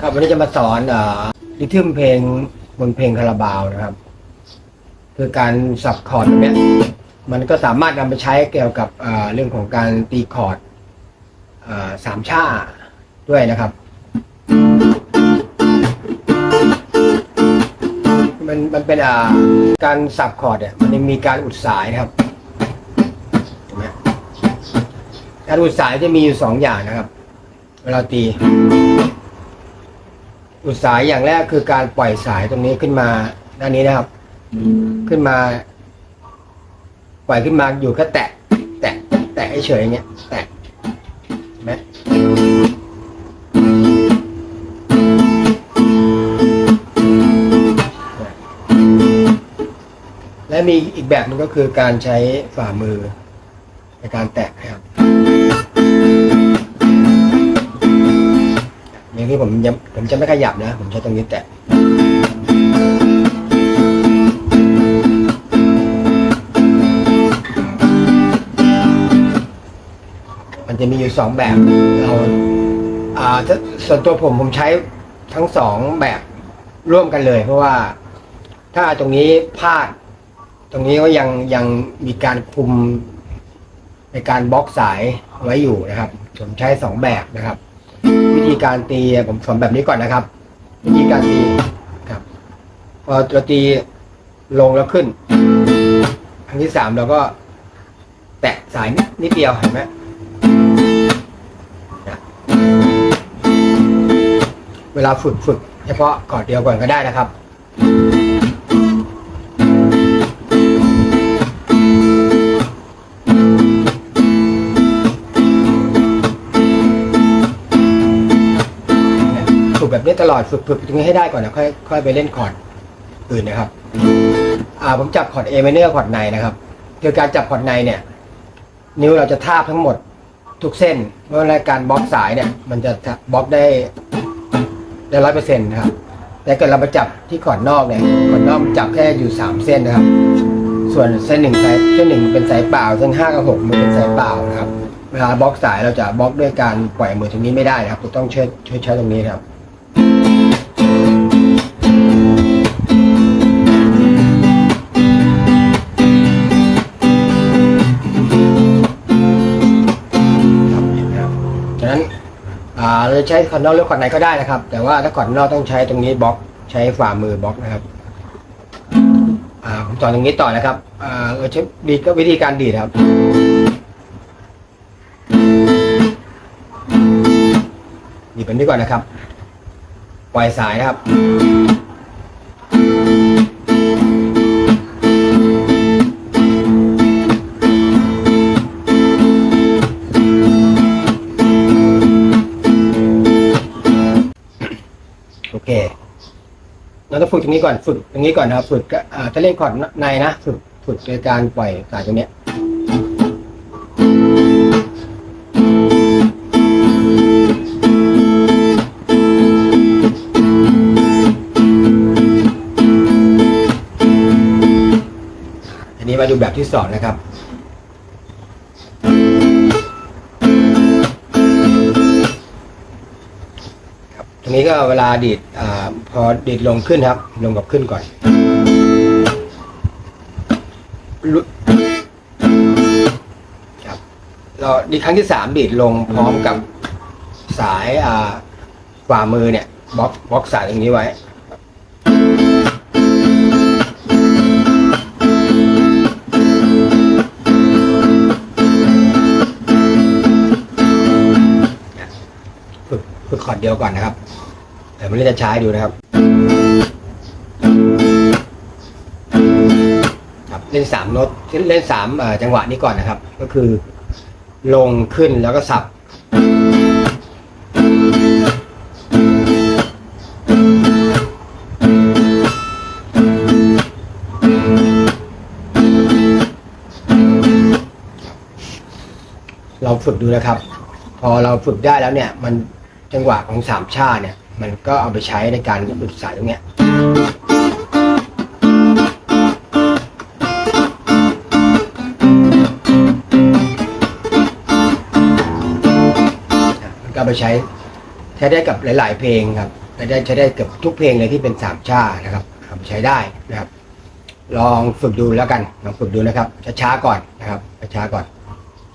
ครับวันนี้จะมาสอนอ่อริทึมเพลงบนเพลงคาราบาวนะครับ คือการสับคอร์ดตรงเนี้ยมันก็สามารถนำไปใช้เกี่ยวกับเรื่องของการตีคอร์ดสามช่าด้วยนะครับ มันมันเป็นอ่าการสับคอร์ดเนี่ยมันมีการอุดสายนะครับการอุดสายจะมีอยู่สองอย่างนะครับ เวลาตี อุดสายอย่างแรกคือการปล่อยสายตรงนี้ขึ้นมาด้านนี้นะครับ ขึ้นมา ปล่อยขึ้นมาอยู่แค่แตะ แตะ แตะเฉยอย่างเงี้ย แตะนไหมและมีอีกแบบนึงก็คือการใช้ฝ่ามือในการแตะนะครับ อย่างที่ผมยังผมจะไม่ขยับนะ ผมใช้ตรงนี้แตะมันจะมีอยู่สองแบบเราอ่าถ้าส่วนตัวผมผมใช้ทั้งสองแบบร่วมกันเลย เพราะว่าถ้าตรงนี้พลาด ตรงนี้ก็ยังยังมีการคุมในการบล็อกสายไว้อยู่นะครับ ผมใช้สองแบบนะครับ วิธีการตีผมสอนแบบนี้ก่อนนะครับ วิธีการตีครับพอเราตีลงแล้วขึ้นครั้งที่สามเราก็ แตะสายนิดนิดเดียวเห็นไหมเวลาฝึกฝึกเฉพาะกอดเดียวก่อนก็ได้นะครับ แบบนี้ตลอดฝึกฝึกตรงนี้ให้ได้ก่อนนะค่อยค่อยไปเล่นคอร์ดอื่นนะครับ อ่าผมจับคอร์ด A minor คอร์ดในนะครับคือการจับคอร์ดในเนี่ย นิ้วเราจะทาบทั้งหมดทุกเส้นเพราะในการบล็อกสายเนี่ย มันจะบล็อกได้ได้ร้อยเปอร์เซ็นต์นะครับ แต่เกิดเราไปจับที่คอร์ดนอกเนี่ยคอร์ดนอกจับแค่อยู่สามเส้นนะครับ ส่วนเส้นหนึ่งสายเส้นหนึ่งเป็นสายเปล่าเส้นห้ากับหกมันเป็นสายเปล่านะครับเวลาบล็อกสายเราจะบล็อกด้วยการปล่อยมือตรงนี้ไม่ได้นะครับต้องช่วยช่วยใช้ตรงนี้ครับ เราจะใช้คอนนอกหรือคอนในก็ได้นะครับ แต่ว่าถ้าคอนนอกต้องใช้ตรงนี้บล็อกใช้ฝ่ามือบล็อกนะครับอ่าผมสอนตรงนี้ต่อนะครับอ่าเราใช้ดีก็วิธีการดีดครับดีดแบบนี้ก่อนนะครับปล่อยสายนะครับ ฝึกตรงนี้ก่อนฝึกตรงนี้ก่อนนะครับ ฝึกอ่าถ้าเล่นคอร์ดในนะฝึกฝึกโดยการปล่อยสายตรงเนี้ยอันนี้มาดูแบบที่สองนะครับ ครับตรงนี้ก็เวลาดีดอพอดีดลงขึ้นครับ ลงกับขึ้นก่อนครับเราดีครั้งที่สามดีดลงพร้อมกับสายอ่าฝ่ามือเนี่ยบล็อกบล็อกสายตรงนี้ไว้ เดียวก่อนนะครับเดี๋ยวมันจะใช้ดูนะครับครับเล่นสามโน้ตเล่นสามจังหวะนี้ก่อนนะครับ ก็คือ ลงขึ้นแล้วก็สับเราฝึกดูนะครับ พอเราฝึกได้แล้วเนี่ยมัน จังหวะของสามชาเนี่ย มันก็เอาไปใช้ในการฝึกสายตรงเนี้ยมันก็ไปใช้ใช้ได้กับหลาย ๆ เพลงครับหได้ใช้ได้เกือบทุกเพลงเลยที่เป็นสามชานะครับเอาไปใช้ได้นะครับ ลองฝึกดูแล้วกันลองฝึกดูนะครับช้าๆก่อนนะครับช้าๆก่อน